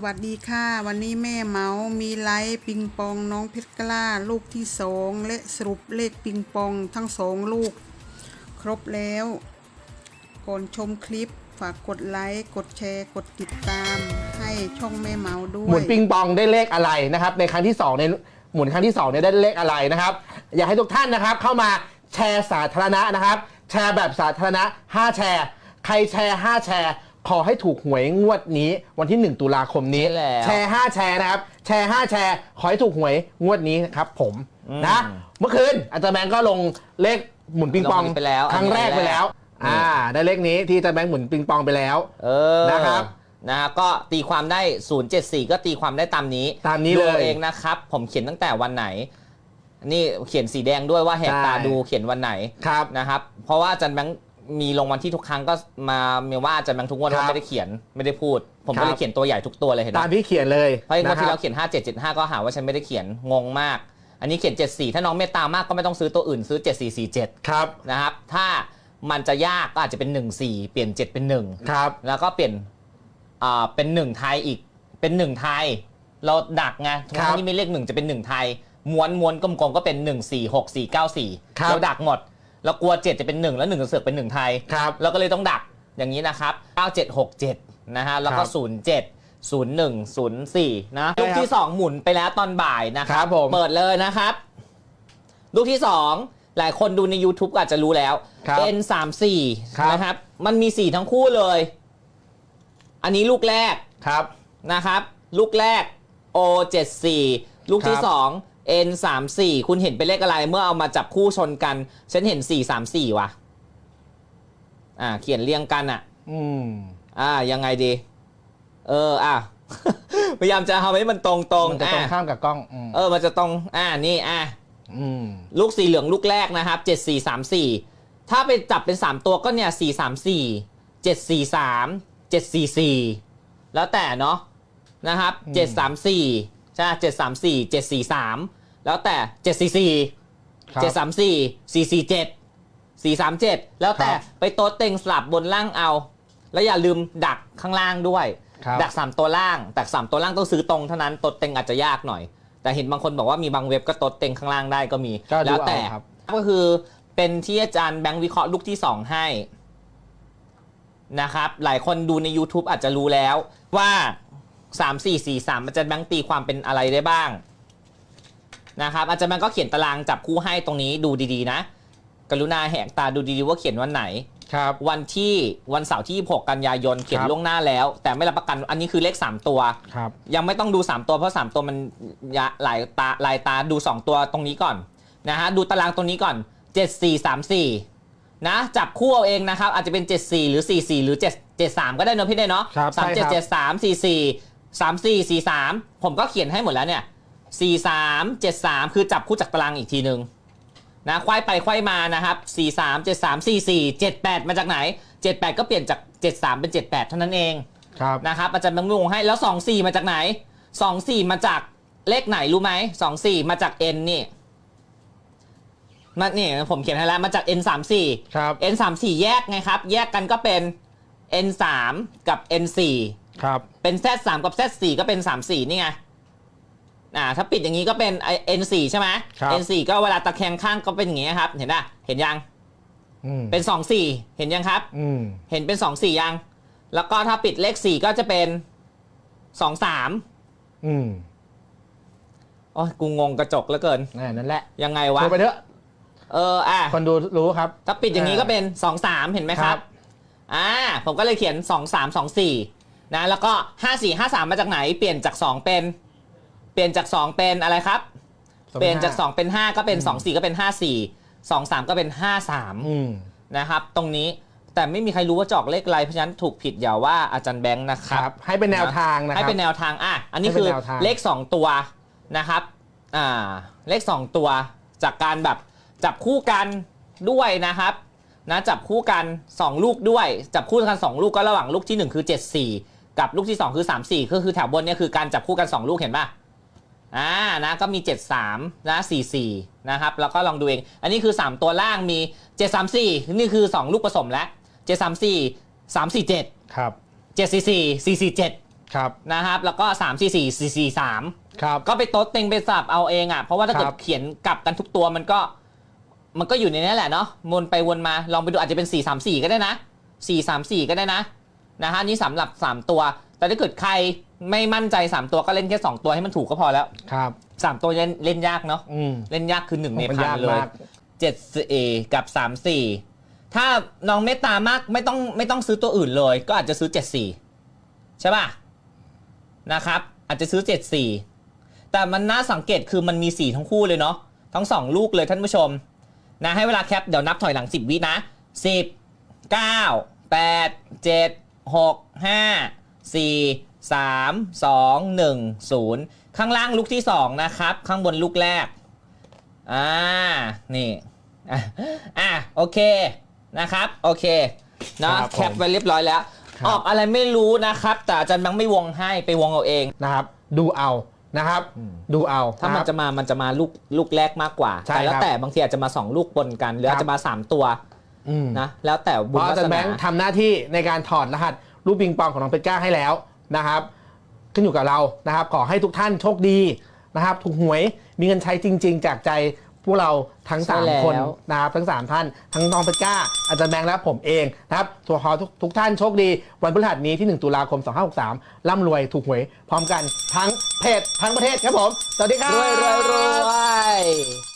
สวัสดีค่ะ วันนี้แม่เมามีไลฟ์ปิงปองน้องเพชรกล้าลูกที่สองและสรุปเลขปิงปองทั้งสองลูก ครบแล้ว ก่อนชมคลิปฝากกดไลค์กดแชร์ กดติดตาม ให้ช่องแม่เมาด้วหมุนปิงปองได้เลขอะไรนะครับ ในครั้งที่2ในหมุนครั้งที่2เนี่ยได้เลขอะไรนะครับ อยากให้ทุกท่านนะครับ เข้ามาแชร์สาธารณะนะครับ แชร์แบบสาธารณะ 5 แชร์ ใครแชร์ 5 แชร์ ขอให้ถูกหวยงวดนี้วันที่ 1 ตุลาคมนี้ ใช่แล้วแชร์ 5 แชร์นะครับ แชร์ 5 แชร์ ขอให้ถูกหวยงวดนี้นะครับผมนะ เมื่อคืนอาจารย์แบงก์ก็ลงเลขหมุนปิงปองลงไปแล้วครั้งแรกไปแล้ว อันนี้ อ่า ได้เลขนี้ที่อาจารย์แบงก์หมุนปิงปองไปแล้ว เออนะครับนะฮะก็ตีความได้ 074 ก็ตีความได้ตามนี้ตามนี้ดูเลยเองนะครับ ผมเขียนตั้งแต่วันไหน นี่เขียนสีแดงด้วยว่าแหกตาใช่ ดูเขียนวันไหนครับ นะครับ เพราะว่าอาจารย์แบงค์ มีลงวันที่ทุกครั้งก็มาเมียว่าอาจารย์แบงค์ทุกงวันครับว่าไม่ได้เขียนไม่ได้พูด ผมครัก็บ เลยเขียนตัวใหญ่ทุกตัวเลยเห็นไหมตามที่เขียนเลยเพราะงวดนะคที่รัเราบเขียน 5775 ก็หาว่าฉันไม่ได้เขียนงงมาก อันนี้เขียน 74 ถ้าน้องเมตตามากก็ไม่ต้องซื้อตัวอื่นซื้อ 7447 ครับนะครับ ถ้ามันจะยากก็อาจจะเป็น 14 เปลี่ยน 7 เป็น 1 ครับ แล้วก็เปลี่ยนอ่าเป็น 1 ไทยอีกเป็น 1 ไทย เราดักไงทุกครั้งที่มีเลข1จะเป็น 1 ไทยม้วนม้วนกลมๆก็เป็น 1 4 6 4 9 4ครับ เราดักหมด เรากลัว 7 จะเป็น 1 แล้ว1จะเสือกเป็น 1 ไทย ครับ เราก็เลยต้องดักอย่างนี้นะครับ 9767 นะฮะ แล้วก็ครับ07 01 04 นะใช่ครับลูกที่ 2 หมุนไปแล้วตอนบ่ายนะคครัรับบผม เปิดเลยนะครับ ลูกที่ 2 หลายคนดูใน YouTube ก็อาจจะรู้แล้ว ครับ N34 ครับนะครับ มันมี 4 ทั้งคู่เลย อันนี้ลูกแรก ครับ นะครับ ลูกแรก O74 ลูกที่ ครับ 2 N34 คุณเห็นเป็นเลขอะไรเมื่อเอามาจับคู่ชนกัน ฉันเห็น 434 ว่ะ อ่า เขียนเรียงกันอะ อืม อ่า ยังไงดี เออ อะ พยายามจะทำให้มันตรงตรงมันจะตรงข้ามกับกล้องอืมเออ มันจะตรง อ่า นี่ อะอืม ลูกสีเหลืองลูกแรกนะครับ 7434 ถ้าไปจับเป็น 3 ตัวก็เนี่ย 434 743 744 แล้วแต่เนาะนะครับอืม734ใช่734 743 แล้วแต่744ครับ 734 447 437 แล้วแต่ครับ ไปโต๊ะเต็งสลับบนล่างเอา แล้วอย่าลืมดักข้างล่างด้วย ครับดัก3ตัวล่างแต่สามตัวล่างต้องซื้อตรงเท่านั้นโต๊ะเต็งอาจจะยากหน่อย แต่เห็นบางคนบอกว่ามีบางเว็บก็โต๊ะเต็งข้างล่างได้ก็มี ก็ดูแล้วแต่เอาครับ ก็คือเป็นที่อาจารย์แบงค์วิเคราะห์ลูกที่2ให้นะครับ หลายคนดูใน YouTube อาจจะรู้แล้วว่า 3 4 4 3อาจารย์แบงค์ตีความเป็นอะไรได้บ้าง นะครับอาจารย์แบงค์ก็เขียนตารางจับคู่ให้ตรงนี้ดูดีๆนะ กรุณาแหกตาดูดีๆว่าเขียนวันไหน ครับ วันที่วันเสาร์ที่ 6 กันยายนเขียนครับ ล่วงหน้าแล้ว แต่ไม่รับประกันอันนี้คือเลข 3 ตัว ครับ ยังไม่ต้องดู 3 ตัวเพราะ 3 ตัวมันยะหลายตาหลายตาดู 2 ตัวตรงนี้ก่อนนะฮะดูตารางตรงนี้ก่อน 7 4 3 4 นะ จับคู่เอาเองนะครับ อาจจะเป็น 7 4 หรือ 4 4 หรือ 7 7 3 ก็ได้เนอะพี่ได้เนาะครับสามใช่เจ็ดครับเจ็ดสามสี่สี่สามสี่สี่สามผมก็เขียนให้หมดแล้วเนี่ย สี่สามเจ็ดสามคือจับคู่จากตารางอีกทีหนึ่งนะควายไปควายมานะครับสี่สามเจ็ดสามสี่สี่เจ็ดแปดมาจากไหนเจ็ดแปดก็เปลี่ยนจากเจ็ดสามเป็นเจ็ดแปดเท่านั้นเองครับนะครับอาจารย์บางงให้แล้ว2 4มาจากไหน2 4มาจากเลขไหนรู้ไหม2 4มาจาก n นี่มานี่ผมเขียนให้แล้วมาจาก n 3 4ครับ n 3 4แยกไงครับ แยกกันก็เป็น n 3กับ n 4ครับเป็น z 3กับ z 4ก็เป็น 3 4นี่ไง อ่าถ้าปิดอย่างนี้ก็เป็น n 4 ใช่ไหม ครับ n 4 ก็เวลาตะแคงข้างก็เป็นอย่างนี้ครับ เห็นป่ะเห็นยังอืมเป็น 2 4 เห็นยังครับ อืมเห็นเป็นสองสี่ยัง แล้วก็ถ้าปิดเลขสี่ก็จะเป็นสองสามอืมโอ้ยกูงงกระจกแล้วเกินนั่นนั่นแหละยังไงโทวะรไปเถอะเอออะคนดูรู้ครับ ถ้าปิดอย่างนี้ก็เป็นสองสามเห็นไหมครัครับ บ อ่าผมก็เลยเขียนสองสามสองสี่นะแล้วก็ห้าสี่ห้าสามมาจากไหนเปลี่ยนจากสองเป็นเปลี่ยนจากสองเป็นอะไรครับ เปลี่ยนจากสองเป็นห้าก็เป็นสองสี่ก็เป็นห้าสี่สองสามก็เป็นห้าสามอืมนะครับ ตรงนี้แต่ไม่มีใครรู้ว่าจอกเลขอะไรเพราะฉะนั้นถูกผิดอย่าว่าอาจารย์แบงค์นะคครับรับให้เป็นแนวทางนะคให้รับเป็นแนวทางอะอันนี้ให้เป็คืนอแนวทางเลข 2 ตัวนะครับอ่าเลข 2 ตัวจากการแบบจับคู่กันด้วยนะครับนะจับคู่กัน 2 ลูกด้วย จับคู่กัน 2 ลูกก็ระหว่างลูกที่ 1 คือ 74 กับลูกที่ 2 คือ 34ก็คือแถวบนเนี่ยคือการจับคู่กัน 2 ลูกเห็นป่ะ อ่านะก็มี 73นะ44นะครับแล้วก็ลองดูเอง อันนี้คือ 3 ตัวล่างมี 734 นี่คือ 2 ลูกผสมแล้ว 734 347 ครับ 744 447 ครับนะครับแล้วก็ 3 4 4 4 4 3 ครับ ก็ไปโต๊ดเต็งไปสับเอาเองอะเพราะว่าถ้าเกิคดรับเขียนกลับกันทุกตัวมันก็มันก็อยู่ในนี้แหละเนาะวนไปวนมาลองไปดูอาจจะเป็น 4 3 4 ก็ได้นะ 4 3 4 ก็ได้นะนะฮะนี่สำหรับ 3 ตัว แต่ถ้าเกิดใครไม่มั่นใจ 3 ตัวก็เล่นแค่ 2 ตัวให้มันถูกก็พอแล้ว ครับ 3 ตัวเล่นเล่นยากเนาะอืม เล่นยากคือ 1 ในมันพันยากเลยมาก7 4กับ 3 4 ถ้าน้องเมตตามากไม่ต้องไม่ต้องซื้อตัวอื่นเลย ก็อาจจะซื้อ 7 4 ใช่ป่ะ นะครับ อาจจะซื้อ 7 4 แต่มันน่าสังเกตคือมันมี 4 ทั้งคู่เลยเนาะทั้ง 2 ลูกเลยท่านผู้ชม นะให้เวลาแคปเดี๋ยวนับถอยหลัง 10 วินะ 10 9 8 7 6 5 4 3 2 1 0 ข้างล่างลูกที่ 2 นะครับ ข้างบนลูกแรก อ่า นี่อะอะโอเคนะครับ โอเคเนาะครับผมแคปไว้เรียบร้อยแล้วครับออกอะไรไม่รู้นะครับ แต่อาจารย์แบงค์ไม่วงให้ไปวงเอาเองนะครับ ดูเอานะครับ ดูเอาถ้ามันครับจะมามันจะมาลูกลูกแรกมากกว่าใช่แต่แล้วครับแต่บางทีอาจจะมา 2 ลูกปนกัน หรือครับอาจจะมา 3 ตัวอืมนะแล้วแต่เพบุญราะวาอาจารสย์แบนางค์ทำหน้าที่ในการถอดรหัส รูปปิงปองของน้องเป็ดก้าให้แล้วนะครับ ขึ้นอยู่กับเรานะครับ ขอให้ทุกท่านโชคดีนะครับ ถูกหวยมีเงินใช้จริง ๆ จากใจพวกเราทั้ง ใช่แล้ว 3 คนนะครับทั้ง 3 ท่าน ทั้งน้องเป็ดก้าอาจารย์แบงค์และผมเองนะครับตัวขอทุกทุกท่านโชคดี วันพฤหัสนี้ที่ 1 ตุลาคม 2563ร่ำรวยถูกหวยพร้อมกันทั้งเพจทั้งประเทศครับผมสวัสดีครับ รวยรวยรวย